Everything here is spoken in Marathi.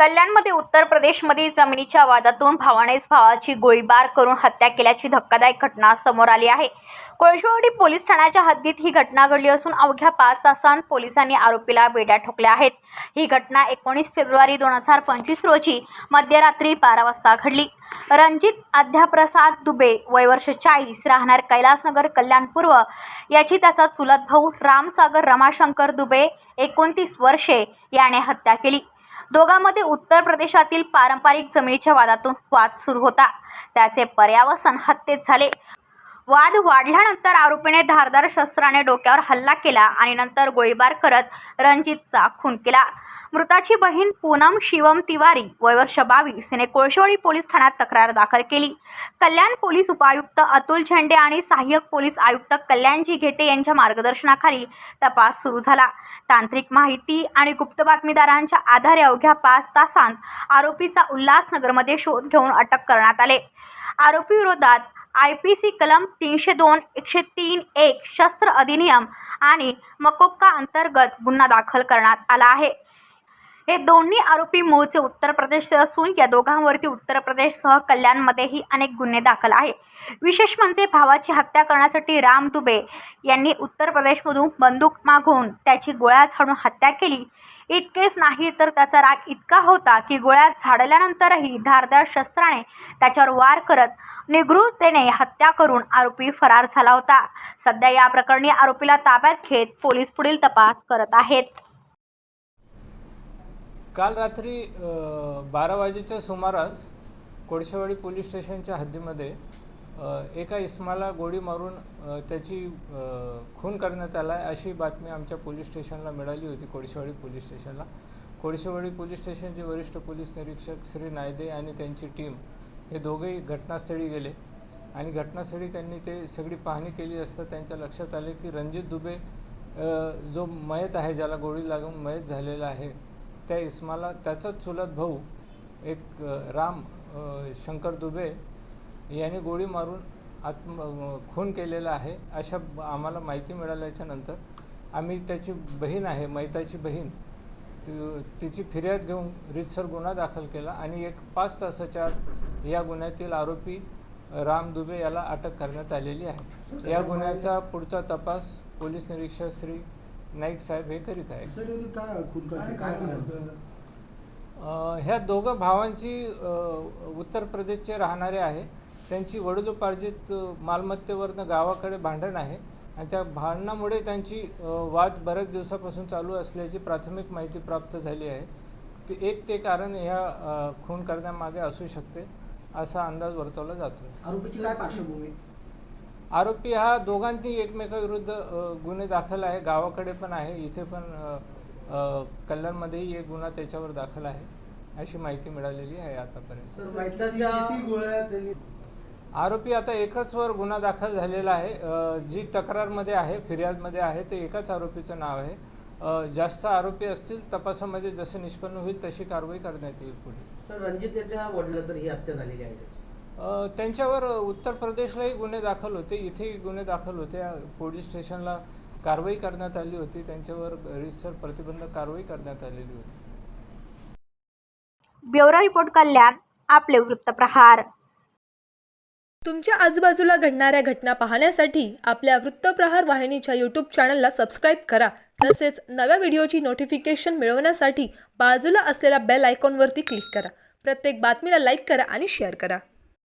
कल्याणमध्ये उत्तर प्रदेशमध्ये जमिनीच्या वादातून भावानेच भावाची गोळीबार करून हत्या केल्याची धक्कादायक घटना समोर आली आहे. कोळशेवाडी पोलीस ठाण्याच्या हद्दीत ही घटना घडली असून अवघ्या पाच तासांत पोलिसांनी आरोपीला बेड्या ठोकल्या आहेत. ही घटना एकोणीस फेब्रुवारी दोन हजार पंचवीस रोजी मध्यरात्री बारा वाजता घडली. रणजित अध्याप्रसाद दुबे वय वर्ष चाळीस राहणार कैलासनगर कल्याण पूर्व याची त्याचा चुलत भाऊ रामसागर रमाशंकर दुबे एकोणतीस वर्षे याने हत्या केली. दोघांमध्ये उत्तर प्रदेशातील पारंपरिक जमिनीच्या वादातून वाद सुरू होता. त्याचे पर्यावसन हत्येत झाले. वाद वाढल्यानंतर आरोपीने धारदार शस्त्राने डोक्यावर हल्ला केला आणि नंतर गोळीबार करत रणजितचा खून केला. मृताची बहीण पूनम शिवम तिवारी वय वर्ष बावीस हिने कोळशेवाडी पोलीस ठाण्यात तक्रार दाखल केली. कल्याण पोलीस उपायुक्त अतुल झेंडे आणि सहाय्यक पोलीस आयुक्त कल्याणजी घेटे यांच्या मार्गदर्शनाखाली तपास सुरू झाला. तांत्रिक माहिती आणि गुप्त बातमीदारांच्या आधारे अवघ्या पाच तासांत आरोपीचा उल्हासनगरमध्ये शोध घेऊन अटक करण्यात आले. आरोपी विरोधात आय पी सी कलम तीनशे दोन एकशे तीन एक शस्त्र अधिनियम आणि मकोक्का अंतर्गत गुन्हा दाखल करण्यात आला आहे. हे दोन्ही आरोपी मूळचे उत्तर प्रदेशचे असून या दोघांवरती उत्तर प्रदेशसह कल्याणमध्येही अनेक गुन्हे दाखल आहे विशेष म्हणजे भावाची हत्या करण्यासाठी राम दुबे यांनी उत्तर प्रदेशमधून बंदूक मागवून त्याची गोळ्या झाडून हत्या केली. इतकेच नाही तर त्याचा राग इतका होता की गोळ्या झाडल्यानंतरही धारदार शस्त्राने त्याच्यावर वार करत निगृहतेने हत्या करून आरोपी फरार झाला होता. सध्या या प्रकरणी आरोपीला ताब्यात घेत पोलीस पुढील तपास करत आहेत. काल रात्री बारा वाजेच्या सुमारास कोळशेवाडी पोलीस स्टेशनच्या हद्दीमध्ये एका इस्माला गोळी मारून त्याची खून करण्यात आला आहे अशी बातमी आमच्या पोलीस स्टेशनला मिळाली होती कोळशेवाडी पोलीस स्टेशनला. कोळशेवाडी पोलीस स्टेशनचे वरिष्ठ पोलीस निरीक्षक श्री नायदे आणि त्यांची टीम हे दोघेही घटनास्थळी गेले. आणि घटनास्थळी त्यांनी ते सगळी पाहणी केली असता त्यांच्या लक्षात आले की रणजित दुबे जो मयत आहे ज्याला गोळी लागून मयत झालेला आहे त्या इस्माला त्याचाच चुलत भाऊ एक राम शंकर दुबे याने गोळी मारून आत्म खून केलेला आहे. अशा आम्हाला माहिती मिळाल्याच्या नंतर आम्ही त्याची बहीण आहे मैताची बहीण तिची फिर्याद घेऊन रितसर गुन्हा दाखल केला आणि एक पाच तासाच्या या गुन्ह्यातील आरोपी राम दुबे याला अटक करण्यात आलेली आहे. या गुन्ह्याचा पुढचा तपास पोलीस निरीक्षक श्री नाईक साहेब हे करीत आहे सर याने काय खून करते काय करते अ, ह्या दोघं भावांची अ, उत्तर प्रदेशचे राहणारे आहे त्यांची वडिलोपार्जित अ, मालमत्तेवरनं गावाकडे भांडण आहे. आणि त्या भांडणामुळे त्यांची अ, वाद बऱ्याच दिवसापासून चालू असल्याची प्राथमिक माहिती प्राप्त झाली आहे. ते एक ते कारण ह्या अ, खून करण्यामागे असू शकते असा अंदाज वर्तवला जातो आरोपीची काय पार्श्वभूमी? आरोपी हा दोघांची एकमेकाविरुद्ध गुन्हे दाखल आहे. गावाकडे पण आहे. इथे पण कल्याणमध्येही एक गुन्हा त्याच्यावर दाखल आहे. अशी माहिती मिळालेली आहे आतापर्यंत. आरोपी आता एकच वर गुन्हा दाखल झालेला आहे. जी तक्रारमध्ये आहे फिर्यादमध्ये आहे ते एकाच आरोपीचं नाव आहे. जास्त आरोपी असतील तपासामध्ये जसं निष्पन्न होईल तशी कारवाई करण्यात येईल पुढे. सर रणजित याच्या वडिला तर ही हत्या झालेली आहे. त्यांच्यावर उत्तर प्रदेशलाही गुन्हे दाखल होते. इथेही गुन्हे दाखल होते. पोलीस स्टेशनला कारवाई करण्यात आली होती. त्यांच्यावर रितसर प्रतिबंधक कारवाई करण्यात आलेली होती. Bureau report Kalyan. आपले वृत्तप्रहार तुमच्या आजूबाजूला घडणाऱ्या घटना पाहण्यासाठी आपल्या वृत्तप्रहार वाहिनीच्या यूट्यूब चॅनलला सबस्क्राईब करा. तसेच नव्या व्हिडिओची नोटिफिकेशन मिळवण्यासाठी बाजूला असलेल्या बेल आयकॉनवरती क्लिक करा. प्रत्येक बातमीला लाईक करा आणि शेअर करा.